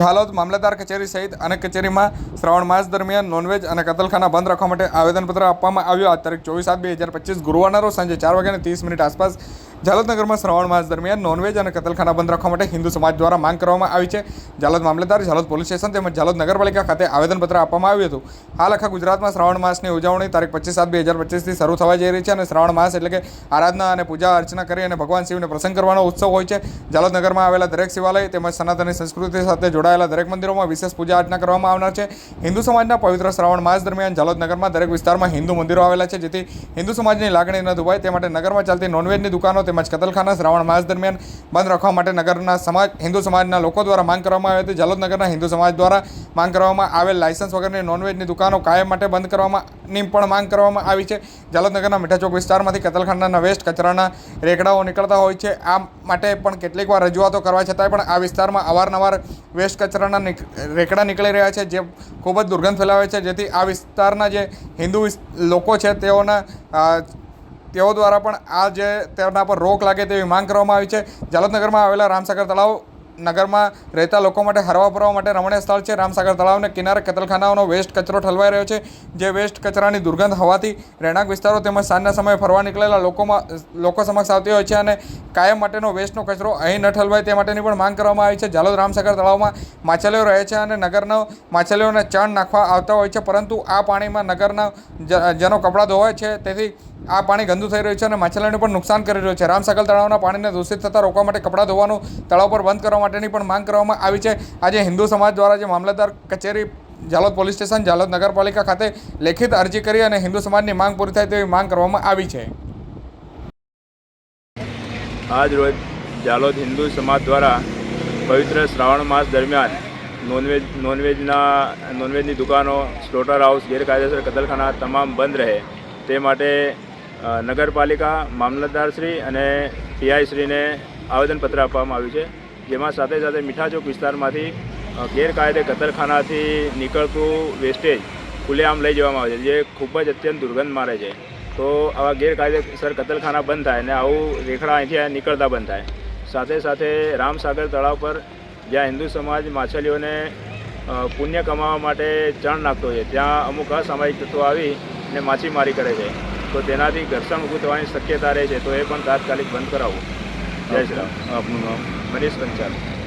હાલોદ મામલતદાર કચેરી સહિત અનેક કચેરીમાં શ્રાવણ માસ દરમિયાન નોનવેજ અને કતલખાના બંધ રાખવા માટે આવેદનપત્ર આપવામાં આવ્યું. આ તારીખ ચોવીસ સાત બે હજાર પચીસ ગુરુવારના રોજ સાંજે ચાર વાગ્યાને ત્રીસ મિનિટ આસપાસ જાલોદનગરમાં શ્રાવણ માસ દરમિયાન નોનવેજ અને કતલખાના બંધ રાખવા માટે હિન્દુ સમાજ દ્વારા માંગ કરવામાં આવી છે. જાલોદ મામલતદાર, જાલોદ પોલીસ સ્ટેશન તેમજ જાલોદ નગરપાલિકા ખાતે આવેદનપત્ર આપવામાં આવ્યું હતું. હાલ આખા ગુજરાતમાં શ્રાવણ માસની ઉજવણી તારીખ પચીસ સાત બે હજાર પચીસથી શરૂ થવા જઈ રહી છે અને શ્રાવણ માસ એટલે કે આરાધના અને પૂજા અર્ચના કરી અને ભગવાન શિવને પ્રસંગ કરવાનો ઉત્સવ હોય છે. જાલોદનગરમાં આવેલા દરેક શિવાલય તેમજ સનાતની સંસ્કૃતિ સાથે જોડાયેલા દરેક મંદિરોમાં વિશેષ પૂજા અર્ચના કરવામાં આવનાર છે. હિન્દુ સમાજના પવિત્ર શ્રાવણ માસ દરમિયાન જાલોદનગરમાં દરેક વિસ્તારમાં હિન્દુ મંદિરો આવેલા છે, જેથી હિન્દુ સમાજની લાગણી ન દુભાય. તે માટે નગરમાં ચાલતી નોનવેજની દુકાનો તેમજ કતલખાના શ્રાવણ માસ દરમિયાન બંધ રાખવા માટે નગરના સમાજ, હિન્દુ સમાજના લોકો દ્વારા માંગ કરવામાં આવી હતી. જાલોદ નગરના હિન્દુ સમાજ દ્વારા માંગ કરવામાં આવેલ લાયસન્સ વગરની નોનવેજની દુકાનો કાયમ માટે બંધ કરવાની પણ માંગ કરવામાં આવી છે. જાલોદ નગરના મીઠા વિસ્તારમાંથી કતલખાનાના વેસ્ટ કચરાના રેકડાઓ નીકળતા હોય છે. આ માટે પણ કેટલીક વાર રજૂઆતો કરવા છતાંય પણ આ વિસ્તારમાં અવારનવાર વેસ્ટ કચરાના રેકડા નીકળી રહ્યા છે, જે ખૂબ જ દુર્ગંધ ફેલાવે છે. જેથી આ વિસ્તારના જે હિન્દુ લોકો છે, તેઓના તેઓ દ્વારા પણ આ જે તેના પર રોક લાગે તેવી માંગ કરવામાં આવી છે. જાલોદનગરમાં આવેલા રામસાગર તળાવ નગરમાં રહેતા લોકો માટે હરવા ફરવા માટે રમણીય સ્થળ છે. રામસાગર તળાવને કિનારે કતલખાનાઓનો વેસ્ટ કચરો ઠલવાઈ રહ્યો છે. જે વેસ્ટ કચરાની દુર્ગંધ હોવાથી રહેણાંક વિસ્તારો તેમજ સાંજના સમયે ફરવા નીકળેલા લોકોમાં, લોકો સમક્ષ આવતી હોય છે અને કાયમ માટેનો વેસ્ટનો કચરો અહીં ન ઠલવાય તે માટેની પણ માંગ કરવામાં આવી છે. જાલોદ રામસાગર તળાવમાં માછલીઓ રહે છે અને નગરનો માછલીઓને ચણ નાખવા આવતા હોય છે. પરંતુ આ પાણીમાં નગરના જેનો કપડાં ધોવાય છે. તેથી આ પાણી ગંદુ થઈ રહ્યું છે અને માછલીઓને પણ નુકસાન કરી રહ્યું છે. રામસાગર તળાવના પાણીને દૂષિત થતાં રોકવા માટે કપડાં ધોવાનું તળાવ પર બંધ કરવા માટેની પણ માંગ કરવામાં આવી છે. આજે હિન્દુ સમાજ દ્વારા જે મામલતદાર કચેરી જાલોદ પોલીસ સ્ટેશન, જાલોદ નગરપાલિકા ખાતે લેખિત અરજી કરી અને હિન્દુ સમાજની માંગ પૂરી થાય તેવી માંગ કરવામાં આવી છે. આજ રોજ જાલોદ હિન્દુ સમાજ દ્વારા પવિત્ર શ્રાવણ માસ દરમિયાન નોનવેજ, નોનવેજના, નોનવેજની દુકાનો, સ્લોટર હાઉસ, ગેરકાયદેસર કતલખાના તમામ બંધ રહે. તે માટે નગરપાલિકા મામલતદારશ્રી અને પીઆઈશ્રીને આવેદનપત્ર આપવામાં આવ્યું છે, જેમાં સાથે સાથે મીઠાચોક વિસ્તારમાંથી ગેરકાયદે કતરખાનાથી નીકળતું વેસ્ટેજ ખુલ્લેઆમ લઈ જવામાં આવે છે, જે ખૂબ જ અત્યંત દુર્ગંધ મારે છે. તો આવા ગેરકાયદેસર કતલખાના બંધ થાય અને આવું રેખડા અહીંથી નીકળતા બંધ થાય. સાથે સાથે રામસાગર તળાવ પર જ્યાં હિન્દુ સમાજ માછલીઓને પુણ્ય કમાવા માટે ચણ નાખતો છે, ત્યાં અમુક અસામાયિક તત્વો આવી અને માછીમારી કરે છે. તો તેનાથી ઘર્ષણ ઊભું થવાની શક્યતા રહે છે તો એ પણ તાત્કાલિક બંધ કરાવવું. જય શ્રી રામ. આપનું નામ? મનીષ પંચાલ.